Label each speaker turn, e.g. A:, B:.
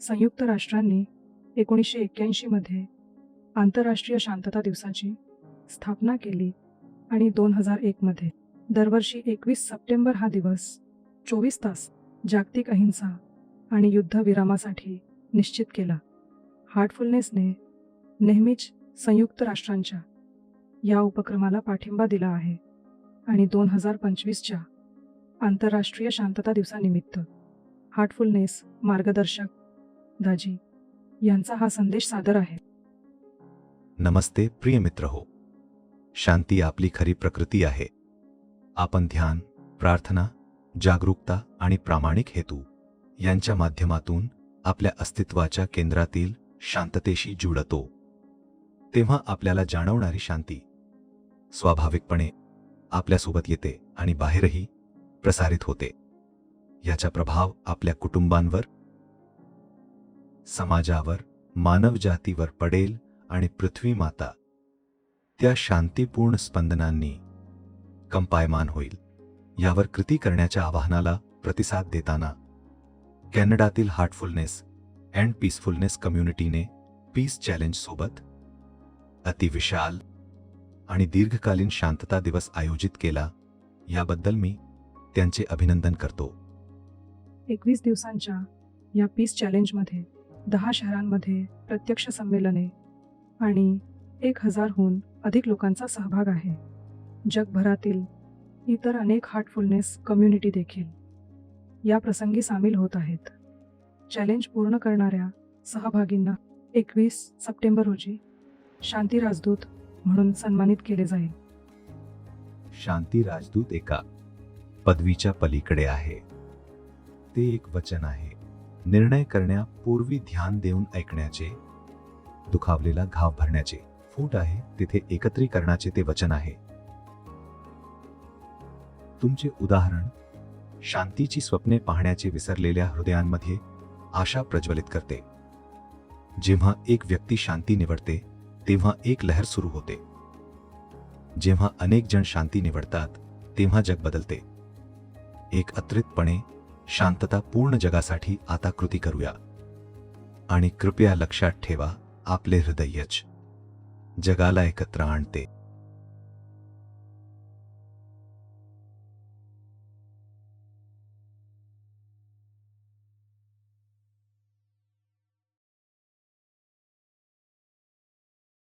A: संयुक्त राष्ट्रांनी एकोणीसशे एक्क्याऐंशीमध्ये आंतरराष्ट्रीय शांतता दिवसाची स्थापना केली आणि दोन हजार एकमध्ये दरवर्षी एकवीस सप्टेंबर हा दिवस चोवीस तास जागतिक अहिंसा आणि युद्धविरामासाठी निश्चित केला. हार्टफुलनेसने नेहमीच संयुक्त राष्ट्रांच्या या उपक्रमाला पाठिंबा दिला आहे आणि दोन हजार पंचवीसच्या आंतरराष्ट्रीय शांतता दिवसानिमित्त हार्टफुलनेस मार्गदर्शक दाजी यांचा हा संदेश सादर आहे.
B: नमस्ते प्रिय मित्र हो शांती आपली खरी प्रकृती आहे. आपण ध्यान प्रार्थना जागरूकता आणि प्रामाणिक हेतू यांच्या माध्यमातून आपल्या अस्तित्वाच्या केंद्रातील शांततेशी जुळतो. तेव्हा आपल्याला जाणवणारी शांती स्वाभाविकपणे आपल्यासोबत येते आणि बाहेरही प्रसारित होते. याचा प्रभाव आपल्या कुटुंबांवर समाजावर मानवजातीवर पडेल आणि पृथ्वी माता. त्या शांतीपूर्ण स्पंदनांनी कंपायमान होईल. यावर कृती करण्याच्या आवाहनाला प्रतिसाद देताना कॅनडातील हार्टफुलनेस अँड पीसफुलनेस कम्युनिटीने पीस चॅलेंज सोबत अतिविशाल आणि दीर्घकालीन शांतता दिवस आयोजित केला याबद्दल मी त्यांचे अभिनंदन करतो.
A: एकवीस दिवसांच्या या पीस चॅलेंजमध्ये दहा शहरांमध्ये प्रत्यक्ष संमेलने आणि एक हजारहून अधिक लोकांचा सहभाग आहे. जगभरातील इतर अनेक हार्टफुलनेस कम्युनिटी देखील या प्रसंगी सामील होत आहेत. चॅलेंज पूर्ण करणाऱ्या सहभागींना एकवीस सप्टेंबर रोजी शांती राजदूत म्हणून सन्मानित केले जाईल.
B: शांती राजदूत एका पदवीच्या पलीकडे आहे. ते एक वचन आहे. निर्णय करण्यापूर्वी ध्यान देऊन ऐकण्याचे दुखावलेला घाव भरण्याचे फूट आहे तिथे एकत्रीकरणाचे ते वचन आहे. तुमचे उदाहरण शांतीची स्वप्ने पाहण्याचे विसरलेल्या हृदयांमध्ये आशा प्रज्वलित करते. जेव्हा एक व्यक्ती शांती निवडते तेव्हा एक लहर सुरू होते. जेव्हा अनेक जण शांती निवडतात तेव्हा जग बदलते. एक अत्रितपणे शांतता पूर्ण जगासाठी आता कृती करूया. आणि कृपया लक्षात ठेवा आपले हृदयच. जगाला एकत्र आणते.